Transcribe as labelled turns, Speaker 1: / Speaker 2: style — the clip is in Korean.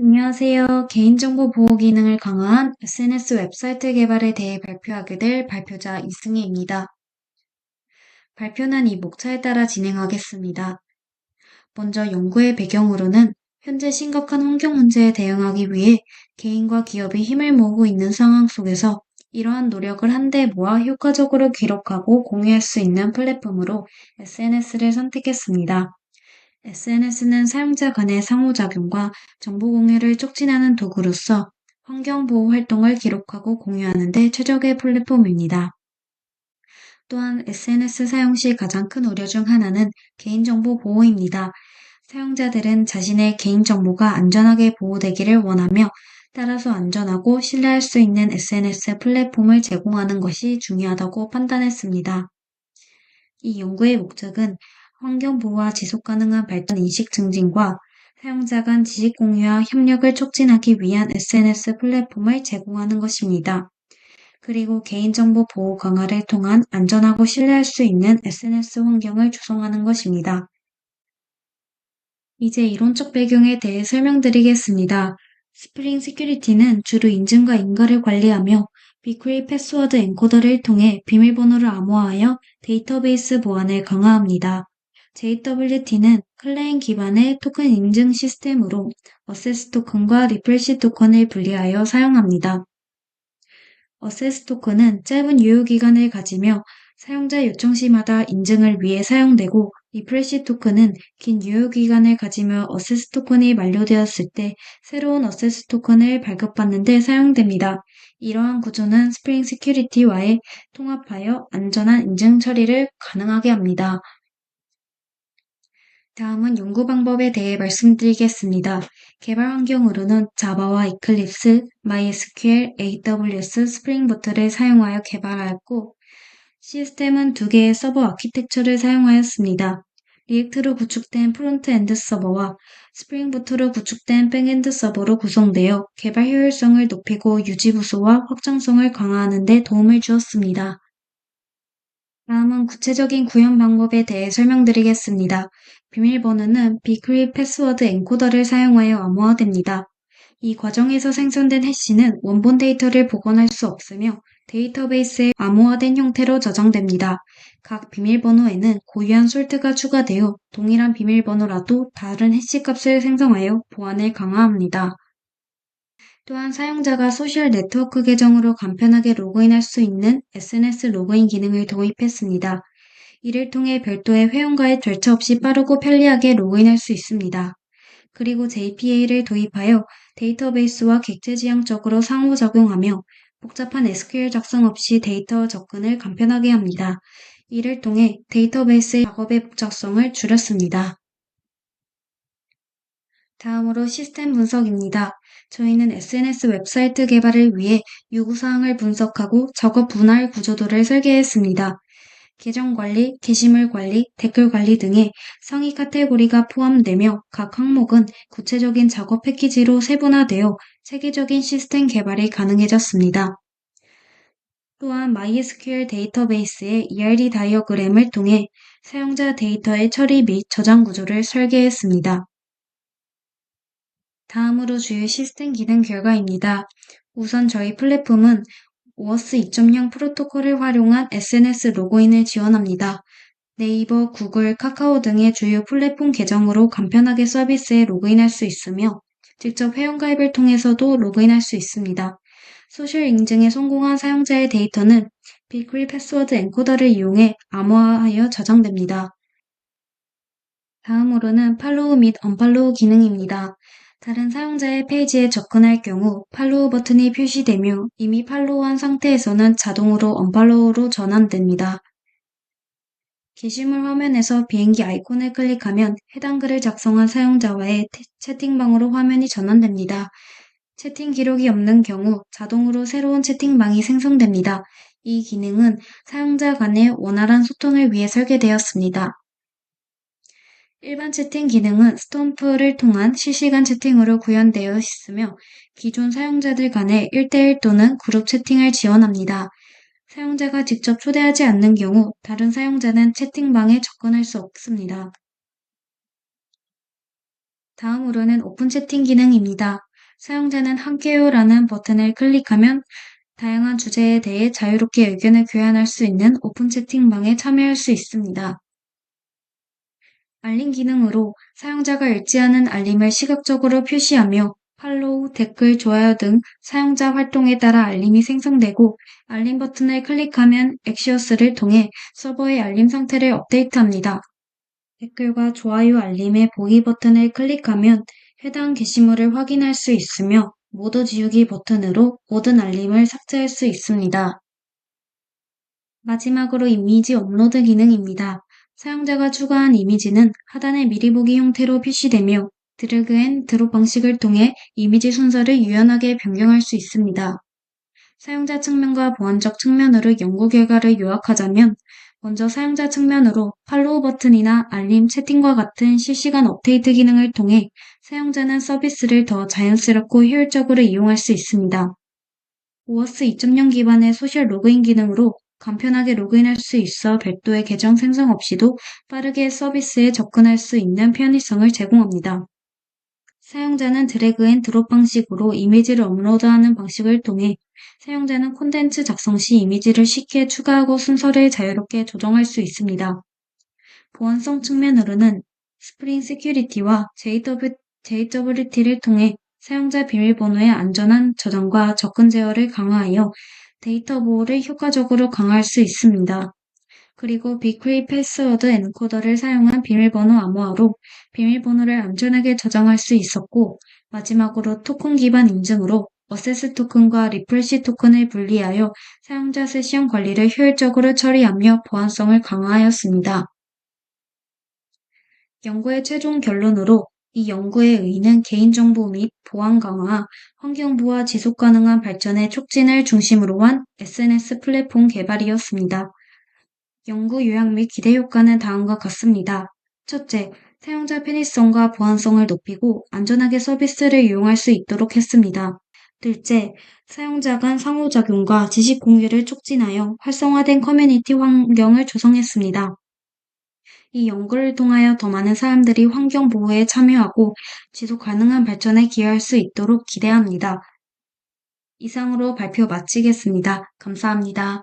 Speaker 1: 안녕하세요. 개인정보 보호 기능을 강화한 SNS 웹사이트 개발에 대해 발표하게 될 발표자 이승희입니다. 발표는 이 목차에 따라 진행하겠습니다. 먼저 연구의 배경으로는 현재 심각한 환경 문제에 대응하기 위해 개인과 기업이 힘을 모으고 있는 상황 속에서 이러한 노력을 한데 모아 효과적으로 기록하고 공유할 수 있는 플랫폼으로 SNS를 선택했습니다. SNS는 사용자 간의 상호작용과 정보 공유를 촉진하는 도구로서 환경보호 활동을 기록하고 공유하는 데 최적의 플랫폼입니다. 또한 SNS 사용 시 가장 큰 우려 중 하나는 개인정보 보호입니다. 사용자들은 자신의 개인정보가 안전하게 보호되기를 원하며 따라서 안전하고 신뢰할 수 있는 SNS 플랫폼을 제공하는 것이 중요하다고 판단했습니다. 이 연구의 목적은 환경보호와 지속가능한 발전 인식 증진과 사용자 간 지식 공유와 협력을 촉진하기 위한 SNS 플랫폼을 제공하는 것입니다. 그리고 개인정보 보호 강화를 통한 안전하고 신뢰할 수 있는 SNS 환경을 조성하는 것입니다. 이제 이론적 배경에 대해 설명드리겠습니다. 스프링 시큐리티는 주로 인증과 인가를 관리하며 비크리 패스워드 엔코더를 통해 비밀번호를 암호화하여 데이터베이스 보안을 강화합니다. JWT는 클레임 기반의 토큰 인증 시스템으로 어세스 토큰과 리프레시 토큰을 분리하여 사용합니다. 어세스 토큰은 짧은 유효기간을 가지며 사용자 요청 시마다 인증을 위해 사용되고 리프레시 토큰은 긴 유효기간을 가지며 어세스 토큰이 만료되었을 때 새로운 어세스 토큰을 발급받는 데 사용됩니다. 이러한 구조는 스프링 시큐리티와의 통합하여 안전한 인증 처리를 가능하게 합니다. 다음은 연구 방법에 대해 말씀드리겠습니다. 개발 환경으로는 자바와 이클립스, MySQL, AWS, 스프링부트를 사용하여 개발하였고 시스템은 두 개의 서버 아키텍처를 사용하였습니다. 리액트로 구축된 프론트엔드 서버와 스프링부트로 구축된 백엔드 서버로 구성되어 개발 효율성을 높이고 유지 부수와 확장성을 강화하는 데 도움을 주었습니다. 다음은 구체적인 구현 방법에 대해 설명드리겠습니다. 비밀번호는 비크립 패스워드 엔코더를 사용하여 암호화됩니다. 이 과정에서 생성된 해시는 원본 데이터를 복원할 수 없으며 데이터베이스에 암호화된 형태로 저장됩니다. 각 비밀번호에는 고유한 솔트가 추가되어 동일한 비밀번호라도 다른 해시 값을 생성하여 보안을 강화합니다. 또한 사용자가 소셜 네트워크 계정으로 간편하게 로그인할 수 있는 SNS 로그인 기능을 도입했습니다. 이를 통해 별도의 회원가입 절차 없이 빠르고 편리하게 로그인할 수 있습니다. 그리고 JPA를 도입하여 데이터베이스와 객체 지향적으로 상호작용하며 복잡한 SQL 작성 없이 데이터 접근을 간편하게 합니다. 이를 통해 데이터베이스의 작업의 복잡성을 줄였습니다. 다음으로 시스템 분석입니다. 저희는 SNS 웹사이트 개발을 위해 요구사항을 분석하고 작업 분할 구조도를 설계했습니다. 계정 관리, 게시물 관리, 댓글 관리 등의 상위 카테고리가 포함되며 각 항목은 구체적인 작업 패키지로 세분화되어 체계적인 시스템 개발이 가능해졌습니다. 또한 MySQL 데이터베이스의 ERD 다이어그램을 통해 사용자 데이터의 처리 및 저장 구조를 설계했습니다. 다음으로 주요 시스템 기능 결과입니다. 우선 저희 플랫폼은 오어스 2.0 프로토콜을 활용한 SNS 로그인을 지원합니다. 네이버, 구글, 카카오 등의 주요 플랫폼 계정으로 간편하게 서비스에 로그인할 수 있으며 직접 회원가입을 통해서도 로그인할 수 있습니다. 소셜 인증에 성공한 사용자의 데이터는 비크리 패스워드 엔코더를 이용해 암호화하여 저장됩니다. 다음으로는 팔로우 및 언팔로우 기능입니다. 다른 사용자의 페이지에 접근할 경우 팔로우 버튼이 표시되며 이미 팔로우한 상태에서는 자동으로 언팔로우로 전환됩니다. 게시물 화면에서 비행기 아이콘을 클릭하면 해당 글을 작성한 사용자와의 채팅방으로 화면이 전환됩니다. 채팅 기록이 없는 경우 자동으로 새로운 채팅방이 생성됩니다. 이 기능은 사용자 간의 원활한 소통을 위해 설계되었습니다. 일반 채팅 기능은 스톰프를 통한 실시간 채팅으로 구현되어 있으며 기존 사용자들 간의 1대1 또는 그룹 채팅을 지원합니다. 사용자가 직접 초대하지 않는 경우 다른 사용자는 채팅방에 접근할 수 없습니다. 다음으로는 오픈 채팅 기능입니다. 사용자는 함께요라는 버튼을 클릭하면 다양한 주제에 대해 자유롭게 의견을 교환할 수 있는 오픈 채팅방에 참여할 수 있습니다. 알림 기능으로 사용자가 읽지 않은 알림을 시각적으로 표시하며 팔로우, 댓글, 좋아요 등 사용자 활동에 따라 알림이 생성되고 알림 버튼을 클릭하면 엑시어스를 통해 서버의 알림 상태를 업데이트합니다. 댓글과 좋아요 알림의 보기 버튼을 클릭하면 해당 게시물을 확인할 수 있으며 모두 지우기 버튼으로 모든 알림을 삭제할 수 있습니다. 마지막으로 이미지 업로드 기능입니다. 사용자가 추가한 이미지는 하단의 미리 보기 형태로 표시되며 드래그 앤 드롭 방식을 통해 이미지 순서를 유연하게 변경할 수 있습니다. 사용자 측면과 보안적 측면으로 연구 결과를 요약하자면 먼저 사용자 측면으로 팔로우 버튼이나 알림, 채팅과 같은 실시간 업데이트 기능을 통해 사용자는 서비스를 더 자연스럽고 효율적으로 이용할 수 있습니다. 오어스 2.0 기반의 소셜 로그인 기능으로 간편하게 로그인할 수 있어 별도의 계정 생성 없이도 빠르게 서비스에 접근할 수 있는 편의성을 제공합니다. 사용자는 드래그 앤 드롭 방식으로 이미지를 업로드하는 방식을 통해 사용자는 콘텐츠 작성 시 이미지를 쉽게 추가하고 순서를 자유롭게 조정할 수 있습니다. 보안성 측면으로는 스프링 세큐리티와 JWT를 통해 사용자 비밀번호의 안전한 저장과 접근 제어를 강화하여 데이터 보호를 효과적으로 강화할 수 있습니다. 그리고 비크리 패스워드 엔코더를 사용한 비밀번호 암호화로 비밀번호를 안전하게 저장할 수 있었고 마지막으로 토큰 기반 인증으로 어세스 토큰과 리플시 토큰을 분리하여 사용자 세션 관리를 효율적으로 처리하며 보안성을 강화하였습니다. 연구의 최종 결론으로 이 연구의 의의는 개인정보 및 보안 강화, 환경부와 지속 가능한 발전의 촉진을 중심으로 한 SNS 플랫폼 개발이었습니다. 연구 요약 및 기대 효과는 다음과 같습니다. 첫째, 사용자 편의성과 보안성을 높이고 안전하게 서비스를 이용할 수 있도록 했습니다. 둘째, 사용자 간 상호작용과 지식 공유를 촉진하여 활성화된 커뮤니티 환경을 조성했습니다. 이 연구를 통하여 더 많은 사람들이 환경 보호에 참여하고 지속 가능한 발전에 기여할 수 있도록 기대합니다. 이상으로 발표 마치겠습니다. 감사합니다.